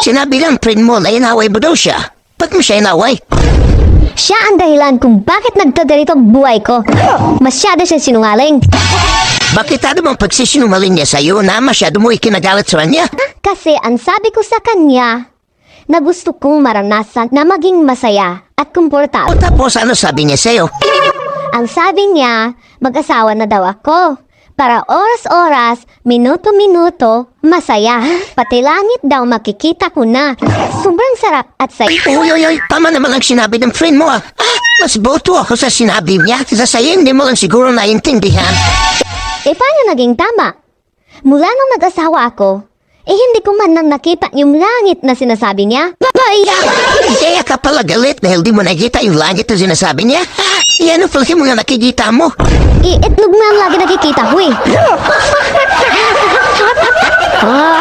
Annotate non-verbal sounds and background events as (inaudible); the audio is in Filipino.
Sinabi lang friend mo na inaway mo daw siya. Ba't mo siya inaway? Siya ang dahilan kung bakit nagtagalito ang buhay ko. Masyado siya sinungaling. Bakit ano bang pagsisinungaling niya sa'yo na masyado mo ikinagalit sa kanya? Kasi ang sabi ko sa kanya, na gusto kong maranasan na maging masaya at O komportable. tapos ano sabi niya sa'yo? Ang sabi niya, mag-asawa na daw ako. Para oras-oras, minuto-minuto, masaya. Pati langit daw makikita ko na. Sobrang sarap at saya. Uy, uy, uy, tama naman ang sinabi ng friend mo ah. Ah, mas boto ako sa sinabi niya. Sa sa'yo hindi mo lang siguro naiintindihan. E paano naging tama? Mula nung nag-asawa ako, eh hindi ko man lang nakita yung langit na sinasabi niya. Babaya! Kaya ka pala galit dahil di mo nakita yung langit na sinasabi niya. Ah, yan ang mo nga nakikita mo. Eh, itlog mo ang lagi nakikita ko eh. (laughs) (laughs) Ah.